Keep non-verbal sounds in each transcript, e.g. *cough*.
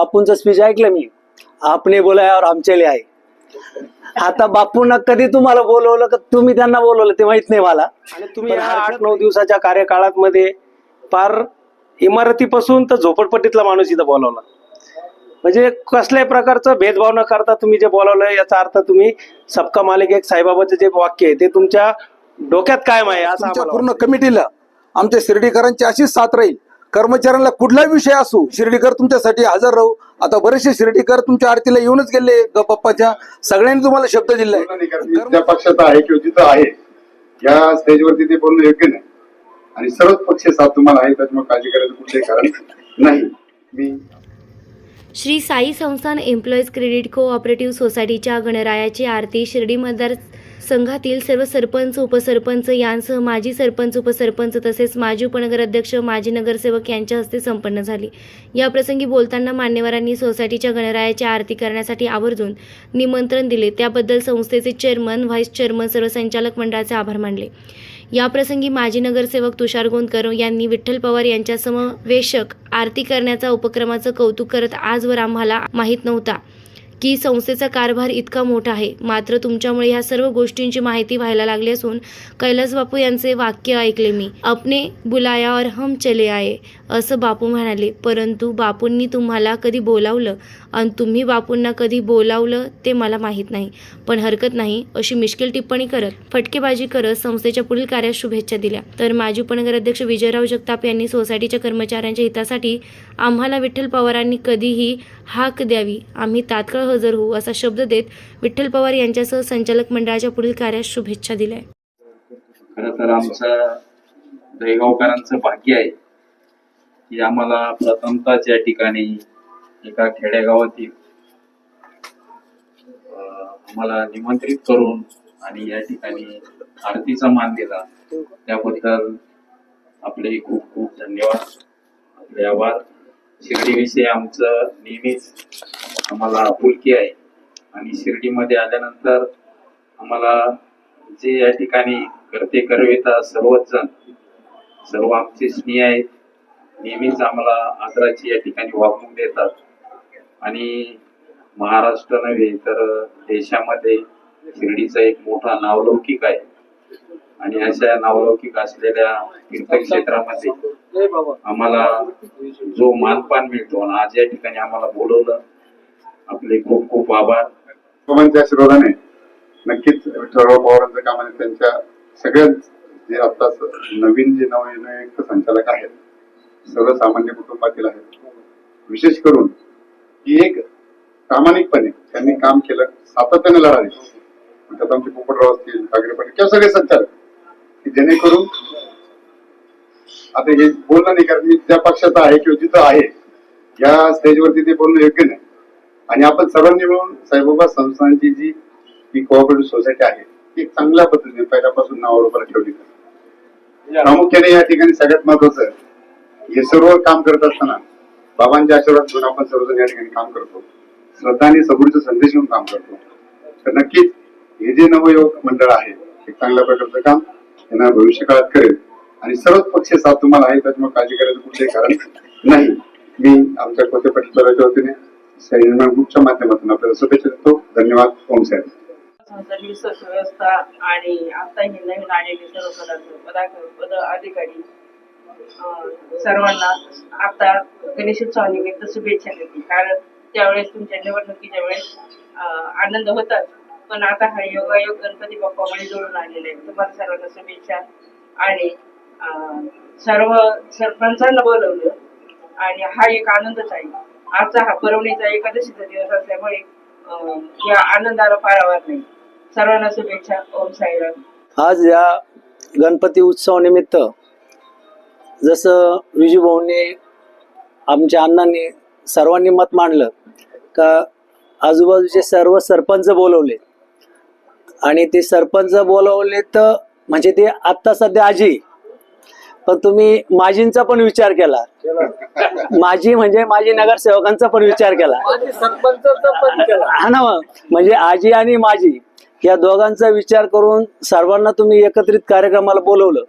बापूंचं speech ऐकलं मी. आपने बोलायावर आमच्याले आहे आता बापूंना कधी तुम्हाला बोलवलं का तुम्ही त्यांना बोलवलं ते माहीत नाही मला. आणि तुम्ही या आठ नऊ दिवसाच्या कार्यकाळात मध्ये फार इमारतीपासून तर झोपडपट्टीतला माणूस इथं बोलावला. म्हणजे कसल्याही प्रकारचं भेदभाव न करता तुम्ही जे बोलावलं याचा अर्थ तुम्ही सबका मालिक एक साईबाबाचं जे वाक्य आहे ते तुमच्या डोक्यात कायम आहे असं पूर्ण कमिटीला आमच्या शिर्डीकरांची अशीच साथ राहील. कर्मचाऱ्यांना कुठलाही विषय असू शिर्डीकर तुमच्यासाठी हजर राहू. आता बरेचसे शिर्डीकर तुमच्या आरतीला येऊनच गेले ग बाप्पाच्या सगळ्यांनी तुम्हाला शब्द दिलाय. पक्षाचा आहे किंवा जिथं आहे या स्टेजवरती ते बोलणं योग्य नाही. आणि सर्वच पक्ष साथ तुम्हाला आहे त्याच्यामुळे काळजी करायचं कुठलंही कारण नाही. मी श्री साई संस्थान एम्प्लॉईज क्रेडिट कोऑपरेटिव्ह सोसायटीच्या गणरायाची आरती शिर्डी मतदार संघातील सर्व सरपंच उपसरपंच यांसह माजी सरपंच उपसरपंच तसेच माजी उपनगराध्यक्ष माजी नगरसेवक यांच्या हस्ते संपन्न झाली. या प्रसंगी बोलताना मान्यवरांनी सोसायटीच्या गणरायाची आरती करण्यासाठी आवर्जून निमंत्रण दिले. त्याबद्दल संस्थेचे चेअरमन व्हाईस चेअरमन सर्व संचालक मंडळाचे आभार मानले. याप्रसंगी माजी नगरसेवक तुषार गोंदकर यांनी विठ्ठल पवार यांच्या समवेशक आरती करण्याचा उपक्रमाचं कौतुक करत आजवर आम्हाला माहीत नव्हता. की संस्थेचा कारभार इतका मोठा आहे. मात्र तुमच्यामुळे ह्या सर्व गोष्टींची माहिती व्हायला लागली असून कैलास बापू यांचे वाक्य ऐकले मी. अपने बुलाया और हम चले आये असं बापू म्हणाले. परंतु बापूंनी तुम्हाला कधी बोलावलं? आणि तुम्ही बापूंना कधी बोलावलं ते मला माहीत नाही. पण हरकत नाही अशी मिश्किल टिप्पणी करत फटकेबाजी करत संस्थेच्या पुढील कार्यास शुभेच्छा दिल्या. तर माजी उपनगराध्यक्ष विजयराव जगताप यांनी सोसायटीच्या कर्मचाऱ्यांच्या हितासाठी आम्हाला विठ्ठल पवारांनी कधीही हाक द्यावी. आम्ही तात्काळ हजर होऊ असा शब्द देत विठ्ठल पवार यांच्यासह संचालक मंडळाच्या पुढील कार्यास शुभेच्छा दिल्या. खर तर आमचं दहीगावकरांचं भाग्य आहे की आम्हाला प्रथमताच या ठिकाणी एका खेडेगावातील आम्हाला निमंत्रित करून आणि या ठिकाणी आरतीचा मान दिला. त्याबद्दल आपले खूप खूप धन्यवाद. आपले आभार. शिर्डीविषयी आमचं नेहमीच आम्हाला आपुलकी आहे. आणि शिर्डीमध्ये आल्यानंतर आम्हाला जे या ठिकाणी करते करविता सर्वच जण सर्व आमचे स्नेह आहेत नेहमीच आम्हाला आदराची या ठिकाणी वागणूक देतात. आणि महाराष्ट्र नव्हे तर देशामध्ये शिर्डीचा एक मोठा नावलौकिक आहे. आणि अशा नावलौकिक असलेल्या तीर्थक्षेत्रामध्ये आम्हाला जो मानपान मिळतो आणि आज या ठिकाणी आम्हाला बोलवलं आपले खूप खूप आभार. बाबांच्या आशीर्वादाने नक्कीच विठ्ठलराव पवारांचं काम आणि त्यांच्या सगळ्याच जे आता नवीन जे नवनियुक्त संचालक आहेत सर्वसामान्य कुटुंबातील आहेत विशेष करून की एक प्रामाणिकपणे त्यांनी काम केलं सातत्याने लढाले त्यात आमचे पोपटराव असतील कागरे पाटील किंवा सगळे संचालक की जेणेकरून आता हे बोलणं नाही कारण मी ज्या पक्षाचा आहे किंवा जिथं आहे या स्टेजवरती ते बोलणं योग्य नाही. आणि आपण सर्वांनी मिळून साईबाबा संस्थांची जी ही कोऑपरेटिव्ह सोसायटी आहे ती चांगल्या पद्धतीने पहिल्यापासून नावावर ठेवली. प्रामुख्याने या ठिकाणी सगळ्यात महत्वाचं हे सर्व काम करत असताना बाबांच्या आशीर्वाद घेऊन आपण सर्वजण या ठिकाणी काम करतो. श्रद्धा आणि सबुरीचा संदेश घेऊन काम करतो. तर नक्कीच हे जे नवयुवक मंडळ आहे एक चांगल्या प्रकारचं काम त्यांना भविष्य काळात करेल. आणि सर्वच पक्ष साथ तुम्हाला आहे त्याच्यामुळे काळजी करायचं कुठलंही कारण नाही. मी आमच्या कोते पटेल वतीने निर्माण ग्रुपच्या माध्यमातून आपल्याला शुभेच्छा देतो. धन्यवाद. ओम साहेब संसद विश्वास आणि आता ही नवीन आलेली सर्व पदार्थ पदार्थ पद अधिकारी सर्वांना आता गणेशोत्सवानिमित्त शुभेच्छा देते. कारण त्यावेळेस तुमच्या निवडणुकीच्या वेळेस आनंद होताच पण आता हा योगायोग गणपती बाप्पा मध्ये जोडून आलेला आहे. तुम्हाला सर्वांना शुभेच्छा. आणि सर्व सरपंचांना बोलवलं. आणि हा एक आनंदच आहे. आजचा हा परवणीचा एकादशीचा दिवस असल्यामुळे या आनंदाला पारावार नाही. सर्वांना शुभेच्छा. ओम साईराम. आज या गणपती उत्सवानिमित्त जसं विजूभाऊंनी आमच्या अण्णांनी सर्वांनी मत मांडलं का आजूबाजूचे सर्व सरपंच बोलवले. आणि ते सरपंच बोलवले तर म्हणजे ते आत्ता सध्या आजी पण तुम्ही माजींचा पण विचार केला. माजी म्हणजे माजी नगरसेवकांचा पण विचार केला. हा ना. म्हणजे आजी आणि माजी या दोघांचा विचार करून सर्वांना तुम्ही एकत्रित कार्यक्रमाला बोलवलं.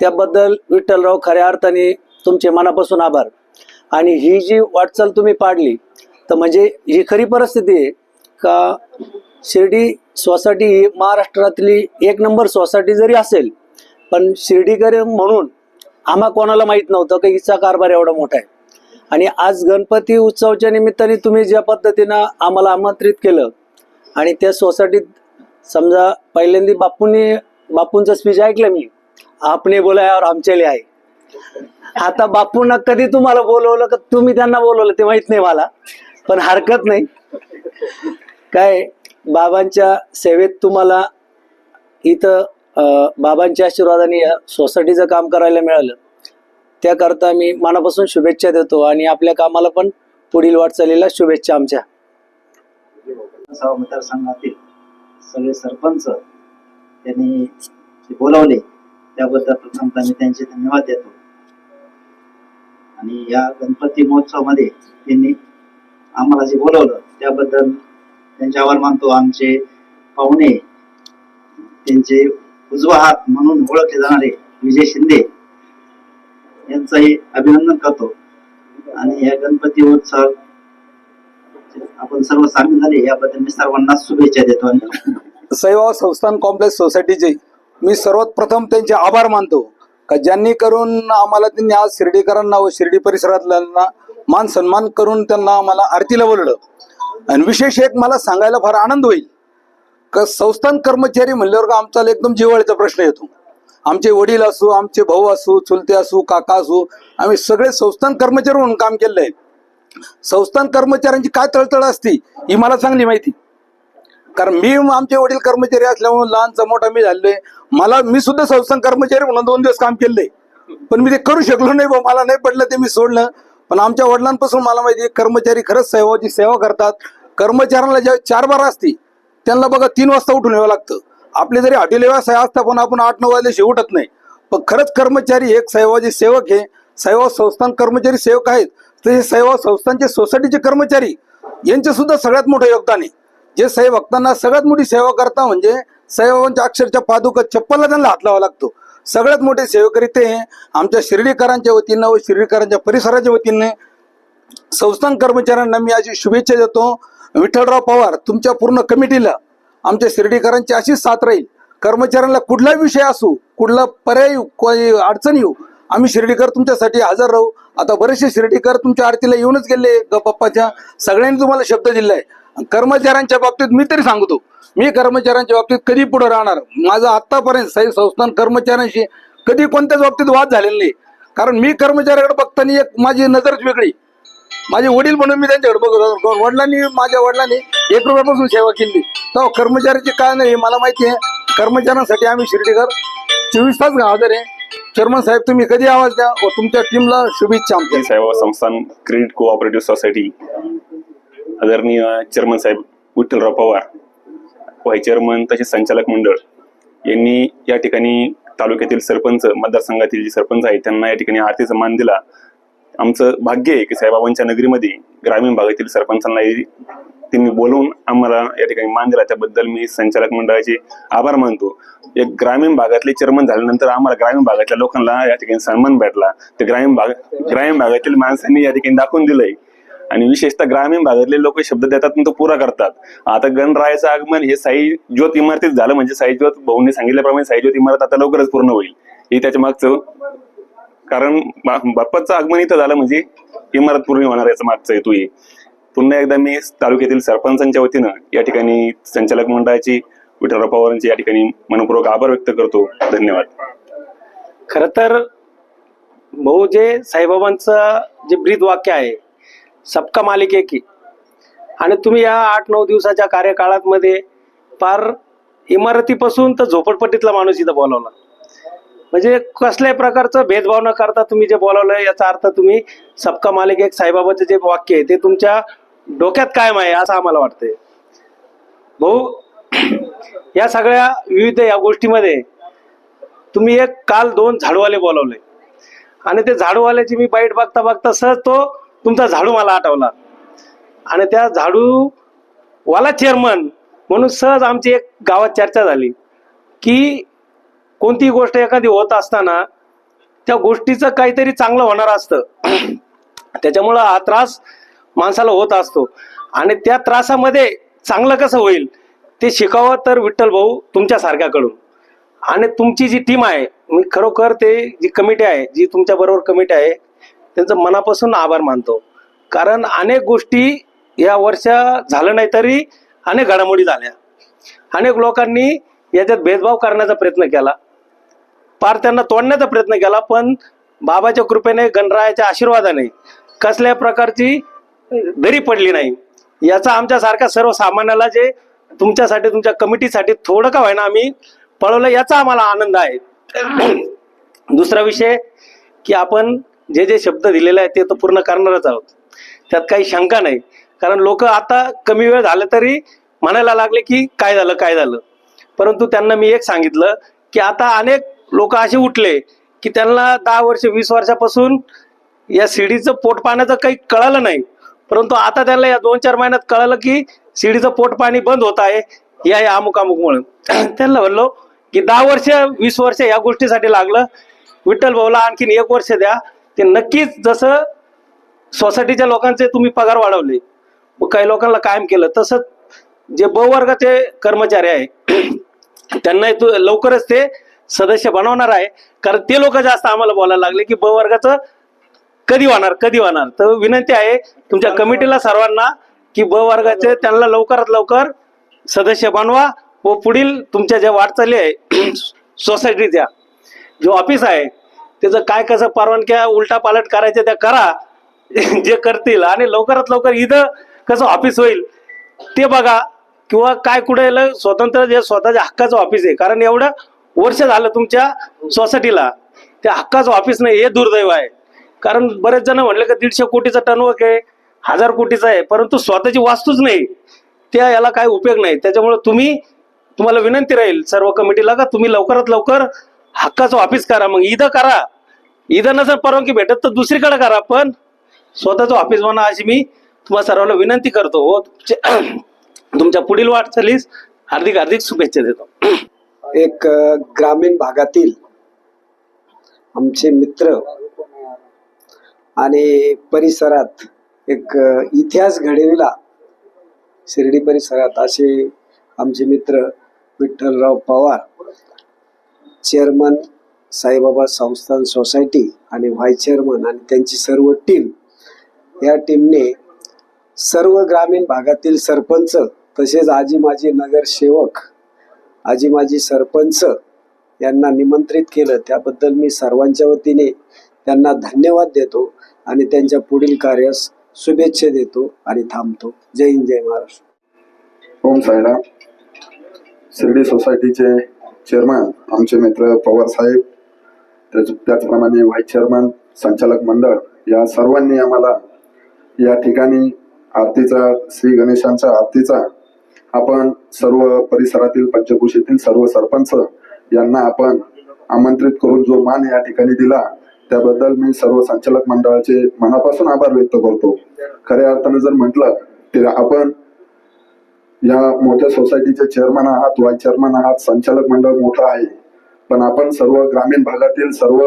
त्याबद्दल विठ्ठलराव खऱ्या अर्थाने तुमचे मनापासून आभार. आणि ही जी वाटचाल तुम्ही पाडली तर म्हणजे ही खरी परिस्थिती आहे का शिर्डी सोसायटी ही महाराष्ट्रातली एक नंबर सोसायटी जरी असेल पण शिर्डीकर म्हणून आम्हा कोणाला माहीत नव्हतं की हिचा कारभार एवढा मोठा आहे. आणि आज गणपती उत्सवाच्या निमित्ताने तुम्ही ज्या पद्धतीनं आम्हाला आमंत्रित केलं आणि त्या सोसायटीत समजा पहिल्यांदा बापूंनी बापूंचं स्पीच ऐकलं मी आपने बोलायावर आमच्याले आहे. आता बापूंना कधी तुम्हाला बोलवलं का तुम्ही त्यांना बोलवलं ते माहीत नाही मला पण हरकत नाही. काय बाबांच्या सेवेत तुम्हाला इथं बाबांच्या आशीर्वादाने या सोसायटीचं काम करायला मिळालं. त्याकरता मी मनापासून शुभेच्छा देतो आणि आपल्या कामाला पण पुढील वाटचालीला शुभेच्छा आमच्या. मतदारसंघातील सगळे सरपंच त्यांनी बोलावले त्याबद्दल प्रथमतः मी त्यांचे धन्यवाद देतो. आणि या गणपती महोत्सवामध्ये त्यांनी आम्हाला जे बोलवलं त्याबद्दल त्यांचे आभार मानतो. आमचे पाहुणे त्यांचे उजवा हात म्हणून ओळखले जाणारे विजय शिंदे यांचाही अभिनंदन करतो. आणि या गणपती उत्सव आपण सर्व सामील झाले याबद्दल मी सर्वांना शुभेच्छा देतो आणि संस्थान कॉम्प्लेक्स सोसायटीचे मी सर्वात प्रथम त्यांचे आभार मानतो. का ज्यांनी करून आम्हाला त्यांनी आज शिर्डीकरांना व शिर्डी परिसरातल्यांना मान सन्मान करून त्यांना आम्हाला आरतीला बोलवलं. आणि विशेष एक मला सांगायला फार आनंद होईल. का संस्थान कर्मचारी म्हणल्यावर का आमचा एकदम जिव्हाळ्याचा प्रश्न येतो. आमचे वडील असू आमचे भाऊ असू चुलते असू काका असू आम्ही सगळे संस्थान कर्मचारी म्हणून काम केलेलं आहे. संस्थान कर्मचाऱ्यांची काय तळतळ असती ही मला चांगली माहिती. कारण मी आमचे वडील कर्मचारी असल्यामुळे लहानचा मोठा मी झालोय मला मी सुद्धा संस्थान कर्मचारी म्हणून दोन दिवस काम केले पण मी ते करू शकलो नाही बा मला नाही पडलं ते मी सोडलं. पण आमच्या वडिलांपासून मला माहिती आहे कर्मचारी खरंच सेवाची सेवा करतात कर्मचाऱ्यांना ज्या चार बारा असती त्यांना बघा तीन वाजता उठून यावं लागतं. आपले जरी हॉटेल व्यवसाय असता पण आपण आठ नऊ वाजल्याशी उठत नाही. पण खरंच कर्मचारी एक सहवाजी सेवक हे सेवा संस्थान कर्मचारी सेवक आहेत. तसे सेवा संस्थांचे सोसायटीचे कर्मचारी यांचे सुद्धा सगळ्यात मोठं योगदान आहे. जे सेवकांना सगळ्यात मोठी सेवा करता म्हणजे सेवांच्या अक्षरच्या पादुका चप्पलला त्यांना हात लावा लागतो. सगळ्यात मोठे सेवकरी ते आमच्या शिर्डीकरांच्या वतीनं व शिर्डीकरांच्या परिसराच्या वतीने संस्थान कर्मचाऱ्यांना मी अशी शुभेच्छा देतो. विठ्ठलराव पवार तुमच्या पूर्ण कमिटीला आमच्या शिर्डीकरांची अशीच साथ राहील. कर्मचाऱ्यांना कुठलाही विषय असू कुठला पर्याय येऊ अडचण येऊ आम्ही शिर्डीकर तुमच्यासाठी हजर राहू. आता बरेचसे शिर्डीकर तुमच्या आरतीला येऊनच गेले ग सगळ्यांनी तुम्हाला शब्द दिलाय. कर्मचाऱ्यांच्या बाबतीत मी तरी सांगतो मी कर्मचाऱ्यांच्या बाबतीत कधी पुढे राहणार? माझा आतापर्यंत सही संस्थान कर्मचाऱ्यांशी कधी कोणत्याच बाबतीत वाद झालेला नाही. कारण मी कर्मचाऱ्याकडे बघताना एक माझी नजरच वेगळी. माझे वडील म्हणून मी त्यांच्याकडे बघत होतो. वडिलांनी माझ्या वडिलांनी एक रुपयापासून सेवा केली. तर कर्मचाऱ्याची काय नाही हे मला माहिती आहे. कर्मचाऱ्यांसाठी आम्ही शिर्डीकर चोवीस तास हजर आहे. चेअरमन साहेब तुम्ही कधी आवाज द्या व तुमच्या टीमला शुभेच्छा आमच्या. साहेब संस्थान क्रेडिट कोऑपरेटिव्ह सोसायटी आदरणीय चेअरमन साहेब विठ्ठलराव पवार व्हाईस चेअरमन तसेच संचालक मंडळ यांनी या ठिकाणी तालुक्यातील सरपंच मतदारसंघातील जे सरपंच आहेत त्यांना या ठिकाणी आरतीचा मान दिला. आमचं भाग्य आहे की साईबाबांच्या नगरीमध्ये ग्रामीण भागातील सरपंचांनाही त्यांनी बोलवून आम्हाला या ठिकाणी मान दिला. त्याबद्दल मी संचालक मंडळाचे आभार मानतो. एक ग्रामीण भागातले चेअरमन झाल्यानंतर आम्हाला ग्रामीण भागातल्या लोकांना या ठिकाणी सन्मान भेटला. ते ग्रामीण भाग ग्रामीण भागातील माणसांनी या ठिकाणी दाखवून दिलंय. आणि विशेषतः ग्रामीण भागातले लोक शब्द देतात आणि तो पुरा करतात. आता गणरायाचं आगमन हे साई ज्योत इमारतीत झालं. म्हणजे साई ज्योत भाऊंनी सांगितल्याप्रमाणे साई ज्योत इमारत आता लवकरच पूर्ण होईल. हे त्याच्या मागचं कारण बा- बाप्पाचं आगमन इथं झालं म्हणजे इमारत पूर्ण होणार याचा मागचा हेतू आहे. पुन्हा एकदा मी तालुक्यातील सरपंचांच्या वतीनं या ठिकाणी संचालक मंडळाची विठ्ठलराव पवारांचे या ठिकाणी मनपूर्वक आभार व्यक्त करतो. धन्यवाद. खर तर भाऊ जे साईबाबांचं जे ब्रीद वाक्य आहे सबका मालिक की आणि तुम्ही या आठ नऊ दिवसाच्या कार्यकाळात मध्ये फार इमारतीपासून तर झोपडपट्टीतला माणूस इथं बोलावला. म्हणजे कसल्याही प्रकारचं भेदभाव न करता तुम्ही जे बोलावलं याचा अर्थ तुम्ही सबका मालिक एक साईबाबाचं जे वाक्य आहे ते तुमच्या डोक्यात कायम आहे असं आम्हाला वाटतंय. भाऊ या सगळ्या विविध या गोष्टीमध्ये तुम्ही एक काल दोन झाडूवाले बोलावले. आणि ते झाडूवाल्याची मी बाईट बघता बघता सहज तो तुमचा झाडू मला आठवला. आणि त्या झाडू वाला चेअरमन म्हणून सहज आमची एक गावात चर्चा झाली की कोणतीही गोष्ट एखादी होत असताना त्या गोष्टीचं काहीतरी चांगलं होणार असतं. त्याच्यामुळं हा त्रास माणसाला होत असतो. आणि त्या त्रासामध्ये चांगलं कसं होईल ते शिकावं तर विठ्ठल भाऊ तुमच्यासारख्याकडून. आणि तुमची जी टीम आहे मी खरोखर ते जी कमिटी आहे जी तुमच्या बरोबर कमिटी आहे त्यांचं मनापासून आभार मानतो. कारण अनेक गोष्टी या वर्षा झालं नाही तरी अनेक घडामोडी झाल्या. अनेक लोकांनी याच्यात भेदभाव करण्याचा प्रयत्न केला. पार त्यांना तोडण्याचा प्रयत्न केला पण बाबाच्या कृपेने गणरायाच्या आशीर्वादाने कसल्या प्रकारची दरी पडली नाही. याचा आमच्यासारख्या सर्वसामान्याला जे तुमच्यासाठी तुमच्या कमिटीसाठी थोडं का व्हायना आम्ही पळवलं याचा आम्हाला आनंद आहे. दुसरा विषय की आपण जे जे शब्द दिलेले आहेत ते तर पूर्ण करणारच आहोत. त्यात काही शंका नाही. कारण लोक आता कमी वेळ झालं तरी म्हणायला लागले की काय झालं काय झालं? परंतु त्यांना मी एक सांगितलं की आता अनेक लोक असे उठले की त्यांना दहा वर्ष वीस वर्षापासून या शिडीचं पोट पाण्याचं काही कळालं नाही. परंतु आता त्यांना या दोन चार महिन्यात कळालं की शिडीचं पोट पाणी बंद होत आहे. या अमुक अमुकमुळे *clears throat* त्यांना म्हणलो की दहा वर्ष वीस वर्ष या गोष्टीसाठी लागलं. विठ्ठल भाऊला आणखीन एक वर्ष द्या. ते नक्कीच जसं सोसायटीच्या लोकांचे तुम्ही पगार वाढवले काही लोकांना कायम केलं तसंच जे बहुवर्गाचे वर्गाचे कर्मचारी आहे *clears throat* त्यांना तू लवकरच ते सदस्य बनवणार आहे. कारण ते लोक जास्त आम्हाला बोलायला लागले की ब वर्गाचं कधी होणार कधी होणार? तर विनंती आहे तुमच्या कमिटीला सर्वांना की ब वर्गाचे त्यांना लवकरात लवकर सदस्य बनवा व पुढील तुमच्या ज्या वाटचाली आहे *clears throat* सोसायटीच्या जो ऑफिस आहे त्याचं काय कसं परवानग्या उलटा पालट करायचं त्या करा *clears throat* जे करतील. आणि लवकरात लवकर इथं कसं ऑफिस होईल ते बघा. किंवा काय कुठे स्वतंत्र जे स्वतःच्या हक्काचं ऑफिस आहे. कारण एवढं वर्ष झालं तुमच्या सोसायटीला. त्या हक्काचं ऑफिस नाही हे दुर्दैव आहे. कारण बरेच जण म्हणले का दीडशे कोटीचा टर्नवर्क आहे हजार कोटीचा आहे परंतु स्वतःची वास्तूच नाही. त्या याला काय उपयोग नाही. त्याच्यामुळे तुम्ही तुम्हाला विनंती राहील सर्व कमिटीला का तुम्ही लवकरात लवकर हक्काचं ऑफिस करा. मग इथं करा. इथं नसेल परवानगी भेटत तर दुसरीकडे करा पण स्वतःचं ऑफिस म्हणा अशी मी तुम्हाला सर्वांना विनंती करतो. हो तुमच्या *clears throat* तुमच्या पुढील वाटचालीस हार्दिक हार्दिक शुभेच्छा देतो. *clears throat* एक ग्रामीण भागातील आमचे मित्र आणि परिसरात एक इतिहास घडविला. शिर्डी परिसरात असे आमचे मित्र विठ्ठलराव पवार चेअरमन साईबाबा संस्थान सोसायटी आणि व्हाईस चेअरमन आणि त्यांची सर्व टीम या टीमने सर्व ग्रामीण भागातील सरपंच तसेच आजी माजी नगरसेवक आजी माजी सरपंच यांना निमंत्रित केलं. त्याबद्दल मी सर्वांच्या वतीने त्यांना धन्यवाद देतो आणि त्यांच्या पुढील कार्यास शुभेच्छा देतो आणि थांबतो. जय हिंद जय महाराष्ट्र. ओम साईराम. शिर्डी सोसायटीचे चेअरमन आमचे मित्र पवार साहेब त्याच त्याचप्रमाणे व्हाईस चेअरमन संचालक मंडळ या सर्वांनी आम्हाला या ठिकाणी आरतीचा श्री गणेशांच्या आरतीचा आपण सर्व परिसरातील पंचकृषीतील सर्व सरपंच यांना आपण आमंत्रित करून जो मान या ठिकाणी दिला त्याबद्दल मी सर्व संचालक मंडळाचे मनापासून आभार व्यक्त करतो. खऱ्या अर्थाने जर म्हटलं तर आपण या मोठ्या सोसायटीचे चेअरमन आहात व्हाईस चेअरमन आहात संचालक मंडळ मोठं आहे. पण आपण सर्व ग्रामीण भागातील सर्व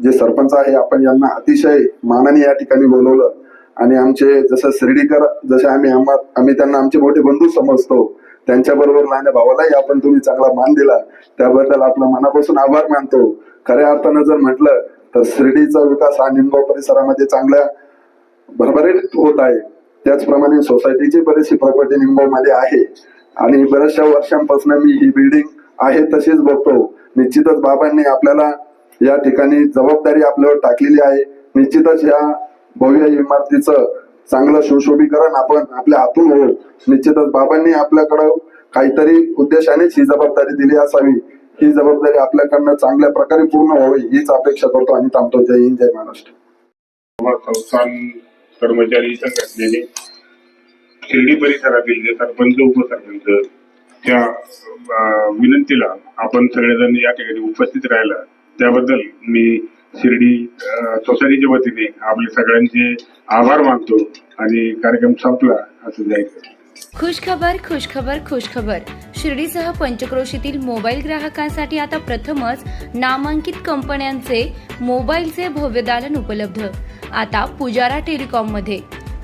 जे सरपंच आहे आपण यांना अतिशय मानाने या ठिकाणी बोलवलं. आणि आमचे जसं शिर्डीकर जसे आम्ही आम्हा- आम्ही त्यांना आमचे मोठे बंधू समजतो त्यांच्या बरोबर लहान भावालाही आपण तुम्ही चांगला मान दिला. त्याबद्दल आपला मनापासून आभार मानतो. खऱ्या अर्थानं जर म्हटलं तर शिर्डीचा विकास हा निमगाव परिसरामध्ये चांगल्या भरभरीत होत आहे. त्याचप्रमाणे सोसायटीची बरीचशी प्रॉपर्टी निमगाव आहे. आणि बऱ्याचशा वर्षांपासून मी ही बिल्डिंग आहे तशीच बघतो. निश्चितच बाबांनी आपल्याला या ठिकाणी जबाबदारी आपल्यावर टाकलेली आहे. निश्चितच या भव्य इमारतीचं चांगलं सुशोभीकरण आपण आपल्या हातून होऊ निश्चितच बाबांनी आपल्याकडं काहीतरी उद्देशानेच ही जबाबदारी दिली असावी. ही जबाबदारी आपल्याकडनं चांगल्या प्रकारे पूर्ण व्हावी हीच अपेक्षा करतो आणि थांबतो. जय हिंद जय महाराष्ट्र. संस्थान कर्मचारी संघटनेने शिर्डी परिसरातील जे सरपंच उपसरपंच त्या विनंतीला आपण सगळेजण या ठिकाणी उपस्थित राहिला त्याबद्दल मी शिर्डी सोसायटीच्या वतीने आपले सगळ्यांचे आभार मानतो आणि कार्यक्रम संपला असं जायचं खुशखबर खुशखबर खुशखबर. शिर्डीसह पंचक्रोशीतील मोबाईल ग्राहकांसाठी आता प्रथमच नामांकित कंपन्यांचे मोबाईलचे भव्य दालन उपलब्ध. आता पुजारा टेलिकॉममध्ये.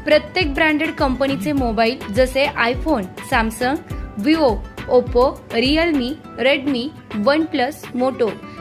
प्रत्येक ब्रँडेड कंपनीचे मोबाईल जसे iPhone Samsung Vivo Oppo Realme Redmi OnePlus Moto.